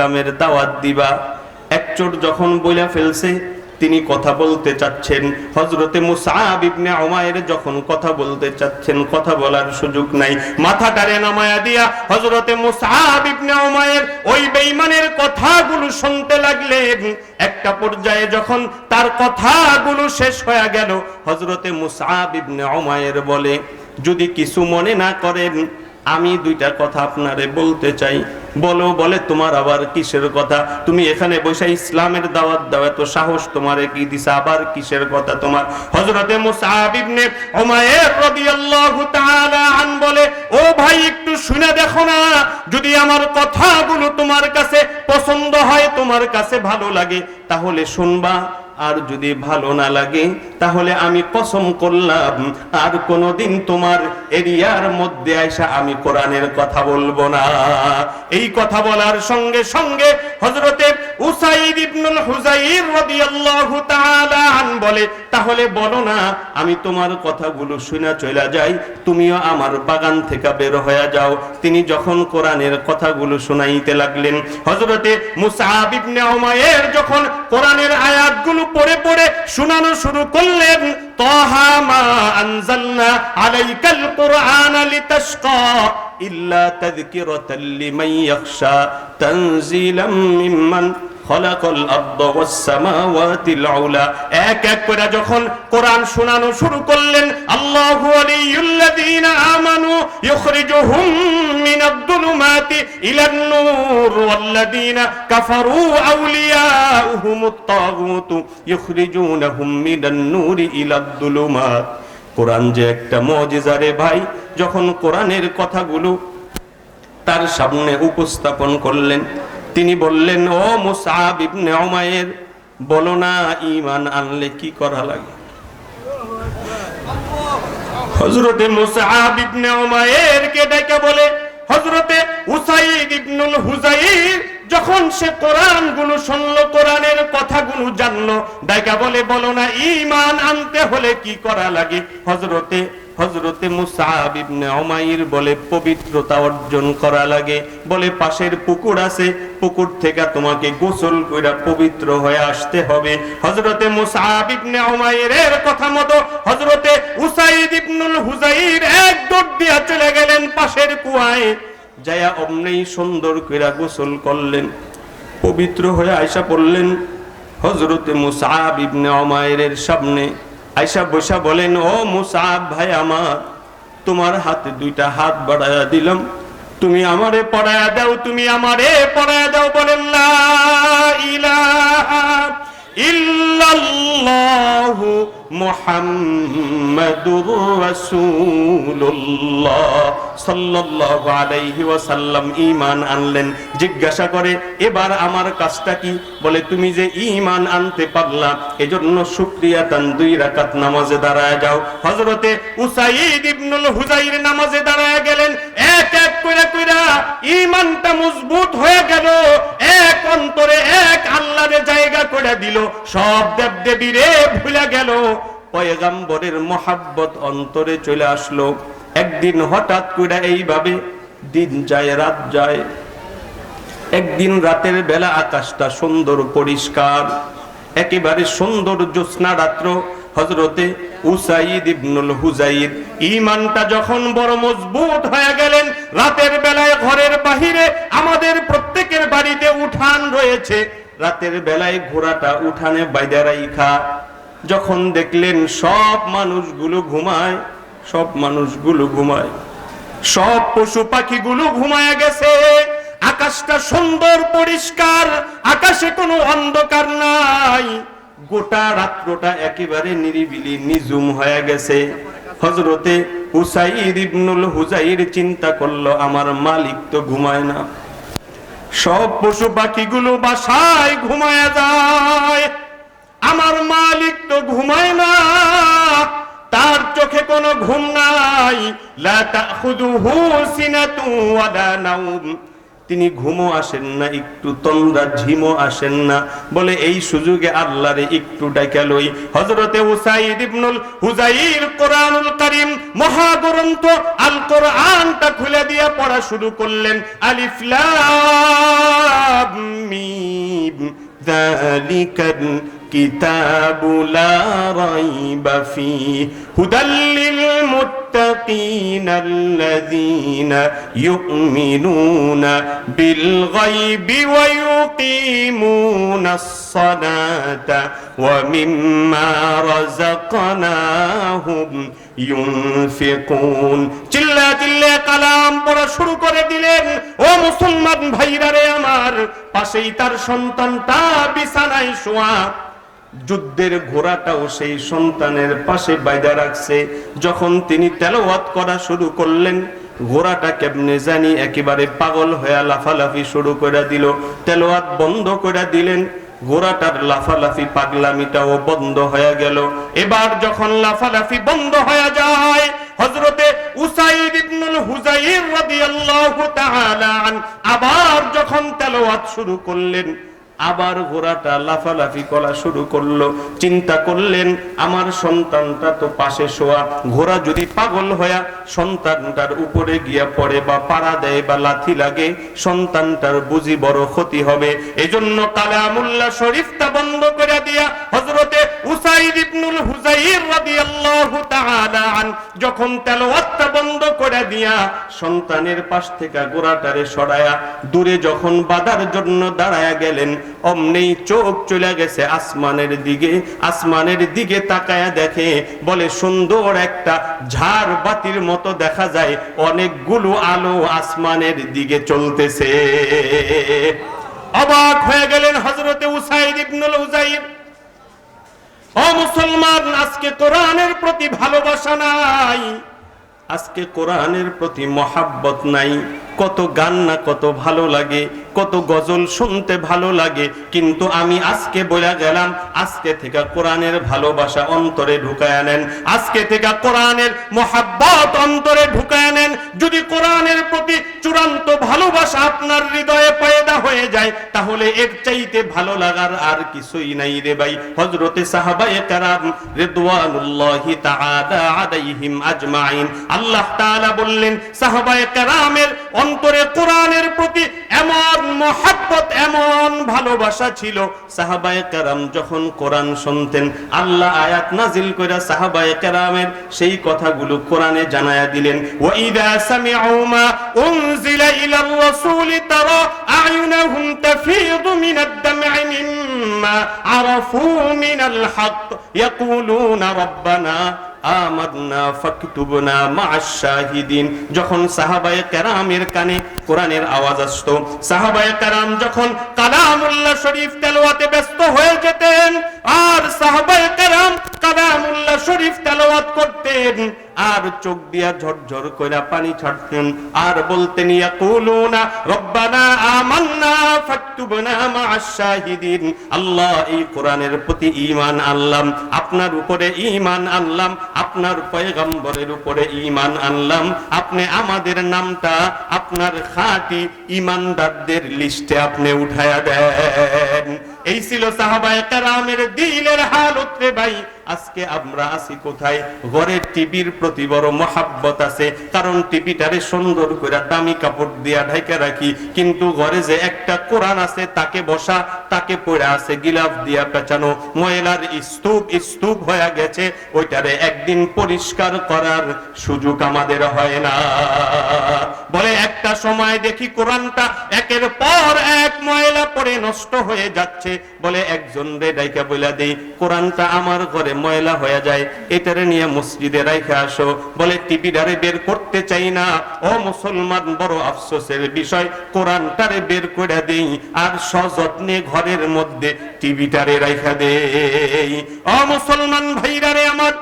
ইসলামের দাওয়াত দিবা। একচোট যখন বইলা ফেলছে, তিনি কথা বলতে চাচ্ছেন। হজরতে মুসাব ইবনে উমায়ের যখন কথা বলতে চাচ্ছেন, কথা বলার সুযোগ নাই। মাথাটারে নামায়া দিয়া হজরতে মুসাব ইবনে উমায়ের ওই বেঈমানের কথাগুলো শুনতে লাগলেন। একটা পর্যায়ে যখন তার কথাগুলো শেষ হয়ে গেল হজরতে মুসাব ইবনে উমায়ের বলে, যদি কিছু মনে না করেন, আমি দুইটা কথা আপনারে বলতে চাই। বলো, বলে তোমার আবার কিসের কথা? তুমি এখানে বসে ইসলামের দাওয়াত দাও, এত সাহস তোমারে কি দিছে? আবার কিসের কথা তোমার? হযরতে মুসআব ইবনে উমাইর রাদিয়াল্লাহু তাআলা আন বলে, ও ভাই, একটু শুনে দেখো না, যদি আমার কথাগুলো তোমার কাছে পছন্দ হয়, তোমার কাছে ভালো লাগে, তাহলে শুনবা। আর যদি ভালো না লাগে, তাহলে আমি কসম করলাম, আর কোনোদিন তোমার এরিয়ার মধ্যে আইসা আমি কোরআনের কথা বলব না। এই কথা বলার সঙ্গে সঙ্গে হযরতে বলে, তাহলে বলো না, আমি তোমার কথাগুলো চলে যাই, তুমিও আমার বাগান থেকে বের হয়ে যাও। তিনি যখন কোরআনের কথাগুলো শুনাইতে লাগলেন, হযরতে মুসআব যখন কোরআনের আয়াতগুলো পড়ে পড়ে শোনানো শুরু করলেন, তাহা মা আনজালনা আলাইকাল কুরআন লিতাশকা। মিম্মান খলাকল আরদ ওয়াস সামাওয়াতিল উলা। এক আমানু ইখরিজুহুম মিনাদ দুলুমাতি ইলান নূর ওয়াল্লাযীনা কাফারু আউলিয়াউহুমুত তাগুতু ইখরিজুনাহুম মিনান নূরি ইলাদ দুলুমাত। কোরআন যে একটা মুজিজা রে ভাই, যখন কোরআনের কথাগুলো তার সামনে উপস্থাপন করলেন, তিনি বললেন, ও মুসাব ইবনে বলো না ইমান আনলে কি করা লাগে? হজরতে মুসাব ইবনে উমায়ের কে ডাকে বলে, হযরতে উসাইদ ইবনুল হুজাইর যখন সে কোরআনগুলো শুনলো, কোরআনের কথাগুলো জানলো, ডাইকা বলে, বলো না ইমান আনতে হলে কি করা লাগে? হযরতে হজরতে মুসাব ইবনে উমাইর বলে, পবিত্রতা অর্জন করা লাগে। বলে, পাশের পুকুর আছে, পুকুর থেকে তোমাকে গোসল কইরা পবিত্র হয়ে আসতে হবে। হজরতে মুসাব ইবনে উমাইরের কথা মতো হজরতে উসাইদ ইবনুল হুজাইর এক দিয়া চলে গেলেন পাশের কুয়ায়। যায়া অমনেই সুন্দর কইরা গোসল করলেন। পবিত্র হয়ে আয়সা পড়লেন হজরতে মুসাব ইবনে অমায়ের সামনে। আয়সা বৈশা বলেন, ও মুসাব ভাই আমার, তোমার হাতে দুইটা হাত বাড়ায়া দিলাম। তুমি আমারে পড়ায়া দাও, তুমি আমারে পড়ায়া দাও বলেন, লা ইলাহা ইল্লাল্লাহু মুহাম্মাদুর রাসূলুল্লাহ সাল্লাল্লাহু আলাইহি আনলেন। জিজ্ঞাসা করে, এবার আমার কাজটা কি? বলে, তুমি যে ঈমান আনতে পারলা, এজন্য শুকরিয়া তান দুই রাকাত নামাজে দাঁড়ায় যাও। হযরতে উসাইদ ইবনুল হুজাইর নামাজে দাঁড়ায় গেলেন। এক এক করে কইরা ঈমানটা মজবুত হয়ে গেল। এক অন্তরে এক আল্লাহরে জায়গা করে দিল। সব দেব দেবীরে ভুলে গেল। পয়গাম্বরের মহাব্বত অন্তরে চলে আসলো। একদিন হঠাৎ করে এইভাবে দিন যায়, রাত যায়। একদিন রাতের বেলা আকাশটা সুন্দর পরিষ্কার। একেবারে সুন্দর জ্যোৎস্না রাত্র হজরতে উসাইদ ইবনুল হুজাইর ইমানটা যখন বড় মজবুত হয়ে গেলেন, রাতের বেলায় ঘরের বাহিরে আমাদের প্রত্যেকের বাড়িতে উঠান রয়েছে। রাতের বেলায় ঘোড়াটা উঠানে বাইদা রাইখা। যখন দেখলেন সব মানুষগুলো ঘুমায়, সব মানুষগুলো ঘুমায়। সব পশু পাখিগুলো ঘুমায় গেছে। আকাশটা সুন্দর, পরিষ্কার, আকাশে কোনো অন্ধকার নাই। গোটা রাত্রটা একেবারে নিরিবিলি নিজুম হয়ে গেছে। হজরতে উসাইদ ইবনুল হুজাইর চিন্তা করল, আমার মালিক তো ঘুমায় না। সব পশু পাখিগুলো বাসায় ঘুমায় যায়। আমার মালিক তো ঘুমায় না, তার চোখে কোনো ঘুম নাই। তিনি ঘুমো আসেন না, একটু তন্দ্রা ঝিমো আসেন না। বলে এই সুযোগে আল্লাহরে একটু ডাকা লই। হযরতে উসাইদ ইবনুল হুজাইর কোরআনুল কারীম মহাগ্রন্থ আল কোরআনটা খুলে দিয়ে পড়া শুরু করলেন। আলিফ লাম মিম যালিকাল الكتاب لا ريب فيه هدى للمتقين الذين يؤمنون بالغيب ويقيمون الصلاة ومما رزقناهم ইউনফিকুন চিল্লা চিল্লা কালাম পড়া শুরু করে দিলেন ও মুসলমান ভাইরা রে আমার পাশেই তার সন্তানটা বিছানায় শোয়া যুদ্ধের ঘোড়াটাও সেই সন্তানের পাশে বাইদা রাখছে। যখন তিনি তেলাওয়াত করা শুরু করলেন, ঘোড়াটা কেমনে জানি একেবারে পাগল হয়ে লাফালাফি শুরু করে দিল। তেলাওয়াত বন্ধ করে দিলেন, ঘোড়াটার লাফালাফি পাগলামিটাও বন্ধ হয়ে গেল। এবার যখন লাফালাফি বন্ধ হয়ে যায়, হযরতে উসাইদ ইবনুল হুজাইর রাদিয়াল্লাহু তাআলা আবার যখন তেলাওয়াত শুরু করলেন আবার ঘোড়াটা লাফালাফি করা শুরু করল। চিন্তা করলেন, আমার সন্তানটা তো পাশে শোয়া। ঘোড়া যদি পাগল হয়া সন্তানটার উপরে গিয়া পড়ে বা পাড়া দেয় বা লাথি লাগে, সন্তানটার বুঝি বড় ক্ষতি হবে। এজন্য কালামুল্লাহ শরীফটা বন্ধ করে দিয়া যখন বন্ধ করে দিয়া সন্তানের পাশ থেকে ঘোড়াটারে সরায়া দূরে যখন জন্য গেলেন চোখ চলে গেছে আসমানের দিকে। আসমানের দিকে তাকায়া দেখে বলে, সুন্দর একটা ঝাড় বাতির মতো দেখা যায়, অনেকগুলো আলো আসমানের দিকে চলতেছে। অবাক হয়ে গেলেন হজরতে উসাইদ ইবনুল উজাইর ও মুসলমান আজকে কোরআনের প্রতি ভালোবাসা নাই। আজকে কোরআনের প্রতি মহাব্বত নাই। কত গান না কত ভালো লাগে, কত গজল শুনতে ভালো লাগে, কিন্তু আমি আজকে বলে গেলাম, আজকে থেকে কোরআনের ভালোবাসা অন্তরে ঢুকায় নেন আজকে থেকে কোরআনের মহাব্বত অন্তরে ঢুকায় নেন যদি কোরআনের প্রতি চূড়ান্ত ভালোবাসা আপনার হৃদয়ে পয়দা হয়ে যায়, তাহলে এর চাইতে ভালো লাগার আর কিছুই নাই রে ভাই। হযরতে সাহাবায়ে কেরাম রিদওয়ানুল্লাহি তাআলা আলাইহিম আজমাইন। আল্লাহ তাআলা বললেন, সাহাবায়ে কেরামের অন্তরে কোরআনের প্রতি এমন মহাব্বত, এমন ভালোবাসা ছিল। সাহাবায়ে কেরাম যখন কোরআন শুনতেন, আল্লাহ আয়াত নাজিল করে সাহাবায়ে কেরামের সেই কথাগুলো কোরআনে জানায়া দিলেন। ওয়া ইদা সামিউ মা উনজিলা ইলার রাসূলি তারা আয়ুনাহুম তাফীদু মিনাদ দাম'i মিম্মা আরাফু মিনাল হক ইয়াকুলুনা রাব্বানা আমাদনা ফাকতুবনা মা'আশ শাহিদিন যখন সাহাবায়ে কেরামের কানে কোরআনের আওয়াজ আসতো, সাহাবায়ে কেরাম যখন কালামুল্লাহ শরীফ তেলাওয়াতে ব্যস্ত হয়ে যেতেন, আর সাহাবায়ে কেরাম কালামুল্লাহ শরীফ তেলাওয়াত করতেন আর চোখ দিয়া ঝরঝর কইরা পানি ছাড়তেন। আর বলতেন, ইয়াকুলুনা রব্বানা আমান্না ফাকতুবনা মা'আশ শাহিদিন। আল্লাহ, এই কোরআনের প্রতি ঈমান আনলাম, আপনার উপরে ঈমান আনলাম, আপনার পয়গম্বরের উপরে ঈমান আনলাম। আপনি আমাদের নামটা, আপনার খাঁটি ঈমানদারদের লিস্টে আপনি উঠায়া দেন। এই ছিল সাহাবায়ে কেরামের দিলের হালত রে ভাই। আজকে আমরা আছি কোথায়? ঘরের টিভির প্রতি বড় মহাব্বত আছে। কারণ টিভিটারে সুন্দর করে দামি কাপড় দিয়া ঢাইকা রাখি। কিন্তু ঘরে যে একটা কোরআন আছে, তাকে বসা, তাকে পড়ে আছে, গিলাফ দিয়া পেঁচানো। ময়লার স্তূপ স্তূপ হয়ে গেছে। ওইটারে একদিন পরিষ্কার করার সুযোগ আমাদের হয় না। বলে একটা সময় দেখি কোরআনটা একের পর এক ময়লা পড়ে নষ্ট হয়ে যাচ্ছে। বলে একজন রে ডাইকা বইলা দেই, কোরআনটা আমার ঘরে ময়লা হয়ে যায়। এটারে নিয়ে মসজিদে রাইখে আসো। বলে টিপিটারে বের করতে চাই না। ও মুসলমান, বড় আফসোসের বিষয়। কোরআনটারে বের করে দেই আর সযত্নে ঘরের মধ্যে টিভিটারে রাইখা দেই। ও মুসলমান ভাইরারে আমার,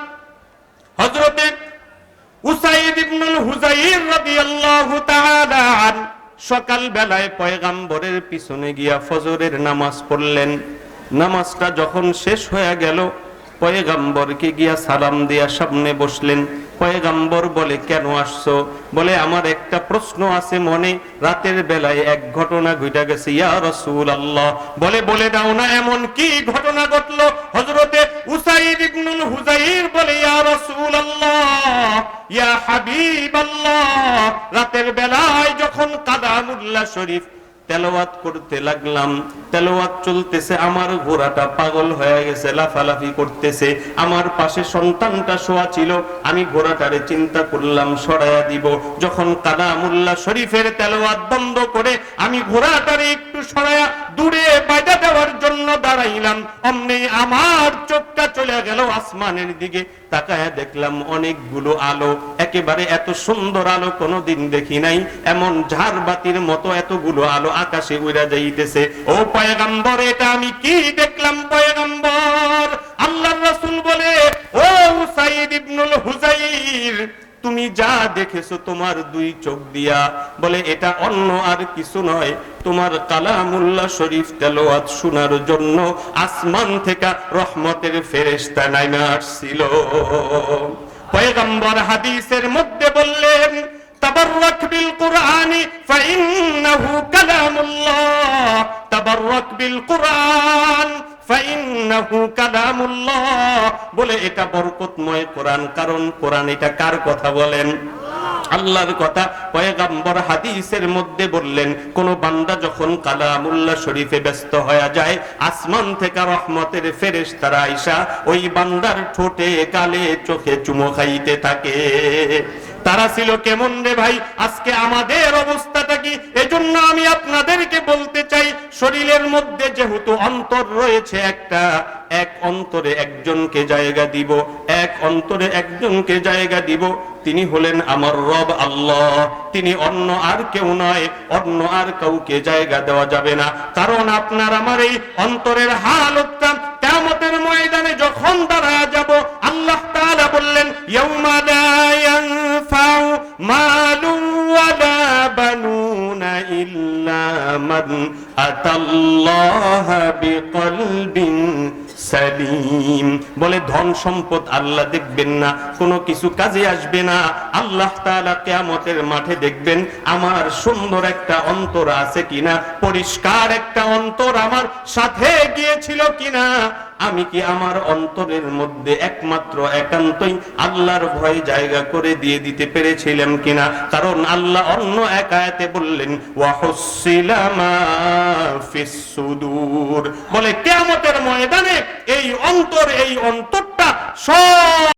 হযরতে উসাইদ ইবনুল হুজাইর রাদিয়াল্লাহু তাআলা সকাল বেলায় পয়গাম্বরের পিছনে গিয়া ফজরের নামাজ পড়লেন। নামাজটা যখন শেষ হয়ে গেল পয়গাম্বরকে গিয়া সালাম দিয়া সামনে বসলেন? পয়গাম্বর বলে, কেন আসছো? বলে, আমার একটা প্রশ্ন আছে মনে। রাতের বেলায় এক ঘটনা ঘটে গেছে, ইয়া রাসূল আল্লাহ বলে বলে দাও না, এমন কি ঘটনা ঘটলো? হযরতে উসাইদ ইবনুল হুজাইর বলে, ইয়া রাসূল আল্লাহ ইয়া হাবিব আল্লাহ রাতের বেলায় যখন কাদামুল্লাহ শরীফ তেলাওয়াত করতে লাগলাম তেলোয়াত চলতেছে, আমার ঘোড়াটা পাগল হয়ে গেছে, লাফালাফি করতেছে, আমার পাশে সন্তানটা শোয়া ছিল, আমি ঘোড়াটারে চিন্তা করলাম, সরাইয়া দিব। যখন কালামুল্লাহ শরীফের তেলাওয়াত বন্ধ করে আমি ঘোড়াটারে একটু সরাইয়া দূরে জন্য অমনি আমার চোখটা চলে গেল আসমানের দিকে। তাকায় দেখলাম অনেকগুলো আলো, একেবারে এত সুন্দর আলো কোনোদিন দেখি নাই। এমন ঝাড়বাতির মতো এতগুলো আলো আকাশে উড়া যাইতেছে। ও পয়গম্বর, এটা আমি কি দেখলাম পয়গম্বর? আল্লাহর রাসূল বলে, ও উসাইদ ইবনুল হুজাইর তুমি যা দেখেছ তোমার দুই চোখ দিয়া। বলে, এটা অন্য আর কিছু নয়। তোমার কালামুল্লাহ শরীফ তেলাওয়াত শোনার জন্য আসমান থেকে রহমতের ফেরেশতা নাইমা আসছিল। পয়গম্বর হাদিসের মধ্যে বললেন, তাবাররাক বিল কুরআনি ফাইন্নাহু কালামুল্লাহ। তাবাররাক বিল কুরআন বলে এটা বরকতময় কোরআন, কারণ কোরআন এটা কার কথা বলেন? আল্লাহর কথা। পয়গাম্বর হাদিসের মধ্যে বললেন, কোন বান্দা যখন কালামুল্লাহ শরীফে ব্যস্ত হয়ে যায়, আসমান থেকে রহমতের ফেরেশ তারা আইসা ওই বান্দার ঠোঁটে গালে চোখে চুমো খাইতে থাকে। তারা ছিল কেমন রে ভাই? আজকে আমাদের অবস্থাটা কি? এজন্য আমি আপনাদেরকে বলতে চাই শরীরের মধ্যে যেহেতু অন্তর রয়েছে একটা, এক অন্তরে একজনকে জায়গা দিব, এক অন্তরে একজনকে জায়গা দিব, তিনি হলেন আমার রব আল্লাহ। তিনি অন্য আর কেউ নয়, অন্য আর কাউকে জায়গা দেওয়া যাবে না। কারণ আপনার আমার এই অন্তরের হালতটা কেমতের ময়দানে যখন দাঁড়ায় সালিম বলে ধন সম্পদ আল্লাহ দেখবেন না, কোনো কিছু কাজে আসবে না। আল্লাহ তাআলা কিয়ামতের মাঠে দেখবেন আমার সুন্দর একটা অন্তর আছে কিনা, পরিষ্কার একটা অন্তর আমার সাথে গিয়েছিল কিনা। আমি কি আমার অন্তরের মধ্যে একমাত্র একান্তই আল্লাহর ভয় জায়গা করে দিয়ে দিতে পেরেছিলাম কিনা? কারণ আল্লাহ অন্য এক আয়াতে বললেন বলে, কিয়ামতের ময়দানে এই অন্তর, এই অন্তরটা সব